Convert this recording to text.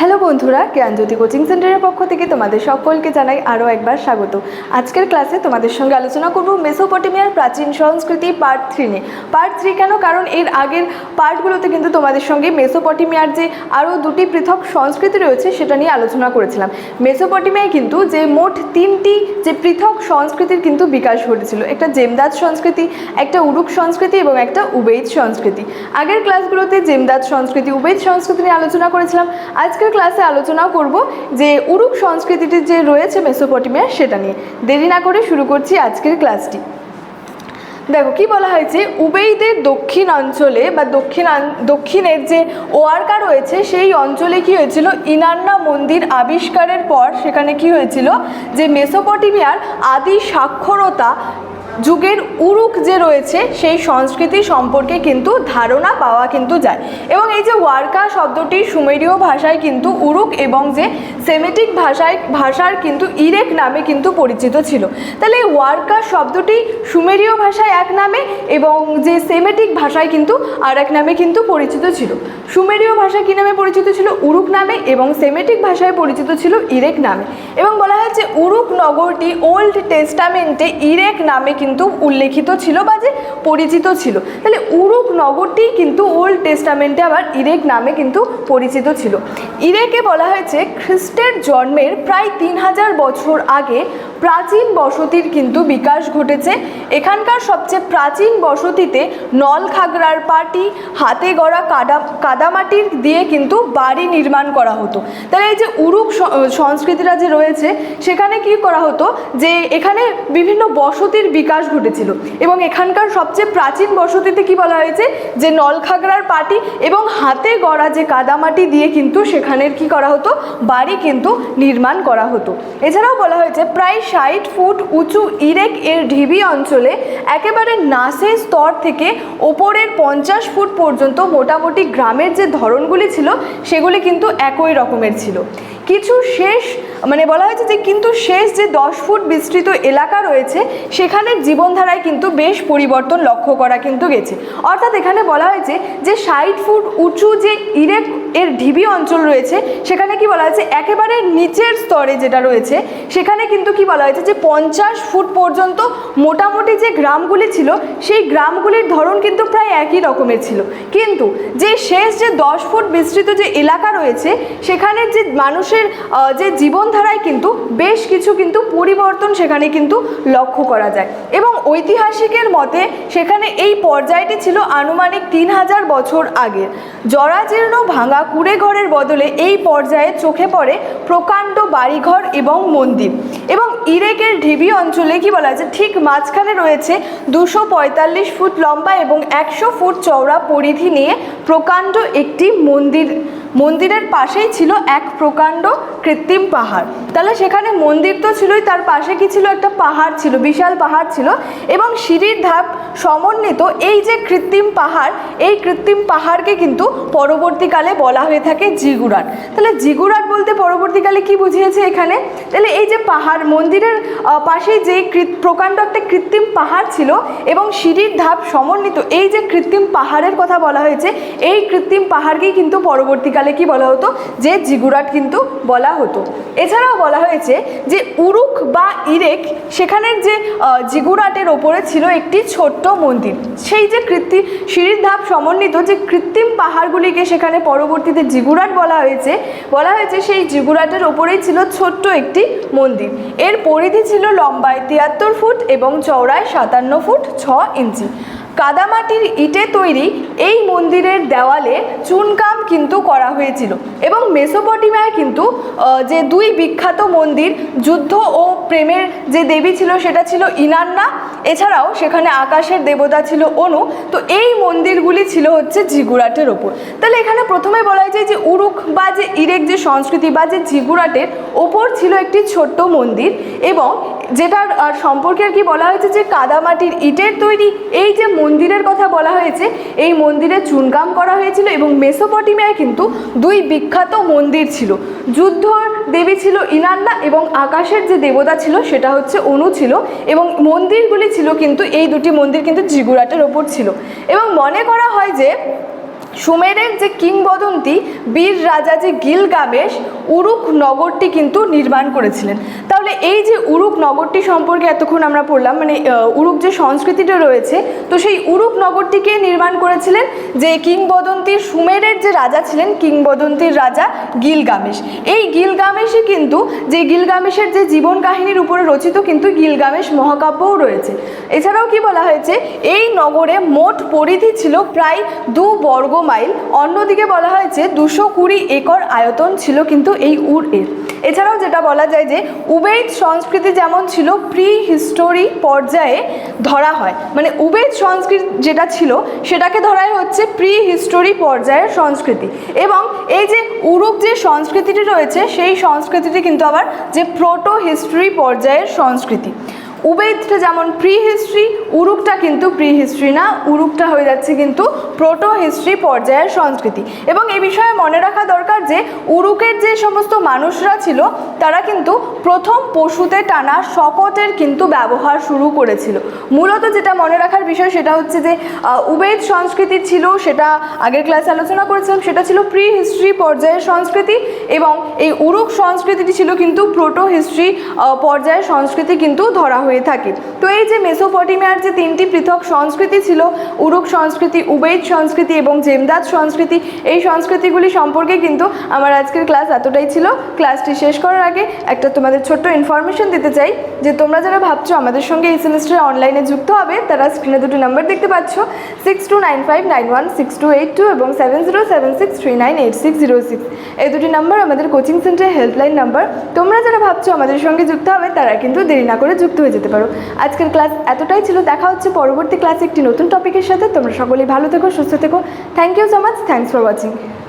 Hello বন্ধুরা, জ্ঞানজ্যোতি coaching সেন্টারের পক্ষ থেকে তোমাদের সকলকে জানাই আরও একবার স্বাগত। আজকের ক্লাসে তোমাদের সঙ্গে আলোচনা করব মেসোপটেমিয়ার প্রাচীন সংস্কৃতি পার্ট থ্রি নিয়ে। পার্ট থ্রি কেন? কারণ এর আগের পার্টগুলোতে কিন্তু তোমাদের সঙ্গে মেসোপটেমিয়ার যে আরও দুটি পৃথক সংস্কৃতি রয়েছে সেটা নিয়ে আলোচনা করেছিলাম। মেসোপটেমিয়ায় কিন্তু যে মোট তিনটি যে পৃথক সংস্কৃতির কিন্তু বিকাশ ঘটেছিল। একটা জেমদাদ সংস্কৃতি, একটা উরুক সংস্কৃতি এবং একটা উবেইদ সংস্কৃতি। আগের ক্লাসগুলোতে জেমদাদ সংস্কৃতি উবেইদ সংস্কৃতি নিয়ে আলোচনা করেছিলাম। আজকের ক্লাসে আলোচনা করব যে উরুক সংস্কৃতিটি যে রয়েছে মেসোপটেমিয়া সেটা নিয়ে। দেরি না করে শুরু করছি আজকের ক্লাসটি। দেখো, কি বলা হয়েছে? উবেইদের দক্ষিণ অঞ্চলে বা দক্ষিণ দক্ষিণের যে ওয়ার্কা রয়েছে, সেই অঞ্চলে কি হয়েছিল? ইনান্না মন্দির আবিষ্কারের পর সেখানে কি হয়েছিল? যে মেসোপটেমিয়ার আদি সাক্ষরতা যুগের উরুক যে রয়েছে, সেই সংস্কৃতি সম্পর্কে কিন্তু ধারণা পাওয়া কিন্তু যায়। এবং এই যে ওয়ার্কা শব্দটি সুমেরীয় ভাষায় কিন্তু উরুক এবং যে সেমেটিক ভাষায়, ভাষার কিন্তু ইরেক নামে কিন্তু পরিচিত ছিল। তাহলে এই ওয়ার্কা শব্দটি সুমেরীয় ভাষায় এক নামে এবং যে সেমেটিক ভাষায় কিন্তু আর এক নামে কিন্তু পরিচিত ছিল। সুমেরীয় ভাষা কী নামে পরিচিত ছিল? উরুক নামে এবং সেমেটিক ভাষায় পরিচিত ছিল ইরেক নামে। এবং বলা হয় যে উরুক নগরটি ওল্ড টেস্টামেন্টে ইরেক নামে কিন্তু উল্লেখিত ছিল বা যে পরিচিত ছিল। তাহলে উরুক নগরটি কিন্তু ওল্ড টেস্টামেন্টে আবার ইরেক নামে কিন্তু পরিচিত ছিল। ইরেকে বলা হয়েছে খ্রিস্টের জন্মের প্রায় তিন হাজার বছর আগে প্রাচীন বসতির কিন্তু বিকাশ ঘটেছে। এখানকার সবচেয়ে প্রাচীন বসতিতে নল খাগড়ার পাটি, হাতে গড়া কাদা কাদামাটির দিয়ে কিন্তু বাড়ি নির্মাণ করা হতো। তাহলে এই যে উরুক সংস্কৃতিটা যে রয়েছে, সেখানে কি করা হতো? যে এখানে বিভিন্ন বসতির বিকাশ ঘটেছিল। এবং এখানকার সবচেয়ে প্রাচীন বসতিতে কি বলা হয়েছে? যে নলখাগড়ার পাটি এবং হাতে গড়া যে কাদামাটি দিয়ে কিন্তু সেখানের কি করা হতো? বাড়ি কিন্তু নির্মাণ করা হতো। এছাড়াও বলা হয়েছে, প্রায় ষাট ফুট উঁচু ইরেক এর ঢিবি অঞ্চলে একেবারে নাসের স্তর থেকে ওপরের পঞ্চাশ ফুট পর্যন্ত মোটামুটি গ্রামের যে ধরনগুলি ছিল, সেগুলি কিন্তু একই রকমের ছিল। কিছু শেষ মানে বলা হয়েছে যে কিন্তু শেষ যে দশ ফুট বিস্তৃত এলাকা রয়েছে, সেখানের জীবনধারায় কিন্তু বেশ পরিবর্তন লক্ষ্য করা কিন্তু গেছে। অর্থাৎ এখানে বলা হয়েছে যে ষাট ফুট উঁচু যে ইরেক এর ঢিবি অঞ্চল রয়েছে, সেখানে কি বলা হয়েছে? একেবারে নিচের স্তরে যেটা রয়েছে, সেখানে কিন্তু কি বলা হয়েছে যে পঞ্চাশ ফুট পর্যন্ত মোটামুটি যে গ্রামগুলি ছিল, সেই গ্রামগুলির ধরন কিন্তু প্রায় একই রকমের ছিল। কিন্তু যে শেষ যে দশ ফুট বিস্তৃত যে এলাকা রয়েছে, সেখানের যে মানুষের যে যে জীবনধারায় কিন্তু বেশ কিছু কিন্তু পরিবর্তন সেখানে কিন্তু লক্ষ্য করা যায়। এবং ঐতিহাসিকের মতে সেখানে এই পর্যায়টি ছিল আনুমানিক তিন হাজার বছর আগে। জরাজীর্ণ ভাঙা কুড়ে ঘরের বদলে এই পর্যায়ে চোখে পড়ে প্রকাণ্ড বাড়িঘর এবং মন্দির। এবং ইরেকের ঢিবি অঞ্চলে কি বলা আছে ঠিক মাঝখানে রয়েছে দুশো পঁয়তাল্লিশ ফুট লম্বা এবং একশো ফুট চওড়া পরিধি নিয়ে প্রকাণ্ড একটি মন্দির মন্দিরের পাশেই ছিল এক প্রকাণ্ড কৃত্রিম পাহাড়। তাহলে সেখানে মন্দির তো ছিলই, তার পাশে কি ছিল? একটা পাহাড় ছিল, বিশাল পাহাড় ছিল এবং সিঁড়ির ধাপ সমন্বিত এই যে কৃত্রিম পাহাড়, এই কৃত্রিম পাহাড়কে কিন্তু পরবর্তীকালে বলা হয়ে থাকে জিগুরাট। তাহলে জিগুরাট বলতে পরবর্তীকালে কি বুঝিয়েছে এখানে? তাহলে এই যে পাহাড়, মন্দিরের পাশেই যে প্রকাণ্ড একটা কৃত্রিম পাহাড় ছিল এবং সিঁড়ির ধাপ সমন্বিত এই যে কৃত্রিম পাহাড়ের কথা বলা হয়েছে, এই কৃত্রিম পাহাড়কেই কিন্তু পরবর্তীকালে কি বলা হতো? যে জিগুরাট কিন্তু বলা হতো। এছাড়াও বলা হয়েছে যে উরুক বা ইরেক সেখানের যে জিগুরাটের ওপরে ছিল একটি ছোট্ট মন্দির। সেই যে কৃত্রিম সিঁড়ির ধাপ সমন্বিত যে কৃত্রিম পাহাড়গুলিকে সেখানে পরবর্তীতে জিগুরাট বলা হয়েছে বলা হয়েছে সেই জিগুরাটের ওপরেই ছিল ছোট্ট একটি মন্দির। এর পরিধি ছিল লম্বায় তিয়াত্তর ফুট এবং চওড়ায় সাতান্ন ফুট ছ ইঞ্চি। কাদামাটির ইটে তৈরি এই মন্দিরের দেওয়ালে চুনকাম কিন্তু করা হয়েছিল এবং মেসোপটিমায় কিন্তু যে দুই বিখ্যাত মন্দির, যুদ্ধ ও প্রেমের যে দেবী ছিল সেটা ছিল ইনান্না, এছাড়াও সেখানে আকাশের দেবতা ছিল অনু। তো এই মন্দিরগুলি ছিল হচ্ছে জিগুরাটের ওপর। তাহলে এখানে প্রথমে বলা হয়েছে যে উরুক বা যে ইরেক যে সংস্কৃতি বা যে জিগুরাটের ওপর ছিল একটি ছোট্ট মন্দির এবং যেটার সম্পর্কে আর কি বলা হয়েছে যে কাদামাটির ইটের তৈরি, এই যে মন্দিরের কথা বলা হয়েছে, এই মন্দিরে চুনকাম করা হয়েছিল এবং মেসোপটিমিয়ায় কিন্তু দুই বিখ্যাত মন্দির ছিল। যুদ্ধর দেবী ছিল ইনান্না এবং আকাশের যে দেবতা ছিল সেটা হচ্ছে অনু ছিল এবং মন্দিরগুলি ছিল কিন্তু, এই দুটি মন্দির কিন্তু জিগুরাটের ওপর ছিল। এবং মনে করা হয় যে সুমেরের যে কিংবদন্তি বীর রাজা যে গিল গিলগামেশ, উরুক নগরটি কিন্তু নির্মাণ করেছিলেন। তাহলে এই যে উরুক নগরটি সম্পর্কে এতক্ষণ আমরা পড়লাম মানে উরুক যে সংস্কৃতিটা রয়েছে, তো সেই উরুক নগরটিকে নির্মাণ করেছিলেন যে কিংবদন্তির সুমেরের যে রাজা ছিলেন, কিংবদন্তির রাজা গিলগামেশ। এই গিলগামেশই কিন্তু, যে গিলগামেশের যে জীবন কাহিনীর উপরে রচিত কিন্তু গিলগামেশ মহাকাব্যও রয়েছে। এছাড়াও কি বলা হয়েছে, এই নগরে মোট পরিধি ছিল প্রায় দু বর্গ মাইল। অন্যদিকে বলা হয়েছে দুশো কুড়ি একর আয়তন ছিল কিন্তু এই উর এর। এছাড়াও যেটা বলা যায় যে উবেদ সংস্কৃতি যেমন ছিল প্রি হিস্টোরি পর্যায়ে ধরা হয়। মানে উবেদ সংস্কৃতি যেটা ছিল, সেটাকে ধরাই হচ্ছে প্রি হিস্টোরি পর্যায়ের সংস্কৃতি। এবং এই যে উরুক যে সংস্কৃতিটি রয়েছে, সেই সংস্কৃতিটি কিন্তু আবার যে প্রোটো হিস্ট্রি পর্যায়ের সংস্কৃতি। উবেদটা যেমন প্রি হিস্ট্রি উরুকটা কিন্তু প্রি হিস্ট্রি না, উরুকটা হয়ে যাচ্ছে কিন্তু প্রোটো হিস্ট্রি পর্যায়ের সংস্কৃতি। এবং এই বিষয়ে মনে রাখা দরকার যে, উরুকের যে সমস্ত মানুষরা ছিল, তারা কিন্তু প্রথম পশুতে টানা শকটের কিন্তু ব্যবহার শুরু করেছিল। মূলত যেটা মনে রাখার বিষয় সেটা হচ্ছে যে উবেদ সংস্কৃতি ছিল, সেটা আগের ক্লাসে আলোচনা করেছিলাম, সেটা ছিল প্রি হিস্ট্রি পর্যায়ের সংস্কৃতি এবং এই উরুক সংস্কৃতিটি ছিল কিন্তু প্রোটো হিস্ট্রি পর্যায়ের সংস্কৃতি কিন্তু ধরা হয়ে থাকে। তো এই যে মেসোপটেমিয়ার যে তিনটি পৃথক সংস্কৃতি ছিল, উরুক সংস্কৃতি উবেদ সংস্কৃতি এবং জেমদাদ সংস্কৃতি, এই সংস্কৃতিগুলি সম্পর্কে কিন্তু আমার আজকের ক্লাস এতটাই ছিল। ক্লাসটি শেষ করার আগে একটা তোমাদের ছোট্ট ইনফরমেশন দিতে চাই, যে তোমরা যারা ভাবছ আমাদের সঙ্গে এই সেমিস্টারে অনলাইনে যুক্ত হবে, তারা স্ক্রিনে দুটো নাম্বার দেখতে পাচ্ছ six two nine five nine one six two eight two এবং seven zero seven six three nine eight six zero six এই দুটি নাম্বার আমাদের কোচিং সেন্টারের হেল্পলাইন নাম্বার তোমরা যারা ভাবছ আমাদের সঙ্গে যুক্ত হবে, তারা কিন্তু দেরি না করে যুক্ত হয়ে যেতে পারো। আজকের ক্লাস এতটাই ছিল। দেখা হচ্ছে পরবর্তী ক্লাসে একটি নতুন টপিকের সাথে। তোমরা সকলেই ভালো থেকো, সুস্থ থেকো। Thank you so much thanks for watching